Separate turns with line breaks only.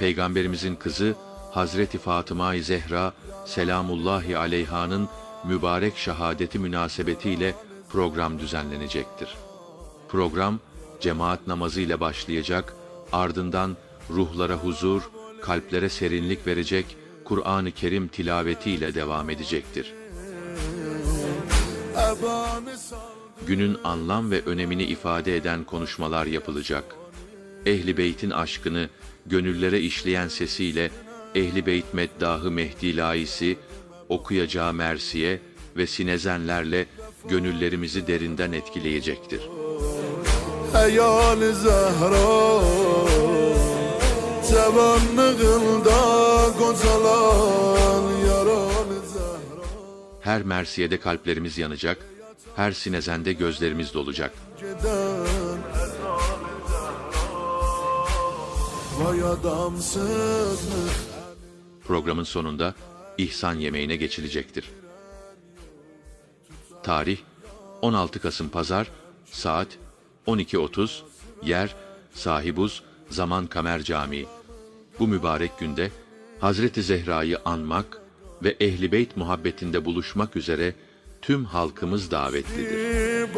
Peygamberimizin kızı Hazreti Fatıma-i Zehra selamullahi aleyhanın mübarek şahadeti münasebetiyle program düzenlenecektir. Program cemaat namazı ile başlayacak, ardından ruhlara huzur, kalplere serinlik verecek Kur'an-ı Kerim tilavetiyle devam edecektir. Günün anlam ve önemini ifade eden konuşmalar yapılacak. Ehli Beyt'in aşkını gönüllere işleyen sesiyle Ehli Beyt meddahı Mehdi Laisi okuyacağı mersiye ve sinezenlerle gönüllerimizi derinden etkileyecektir.
Eyal Zehra Tevanlığında kocalan yaralı Zehra
Her mersiyede kalplerimiz yanacak, her sinezende gözlerimiz dolacak.
Giden Vay adamsız mı?
Programın sonunda ihsan yemeğine geçilecektir. Tarih 16 Kasım Pazar saat 12.30 yer Sahibuz Zaman Kamer Camii. Bu mübarek günde Hazreti Zehra'yı anmak ve Ehli Beyt muhabbetinde buluşmak üzere tüm halkımız davetlidir.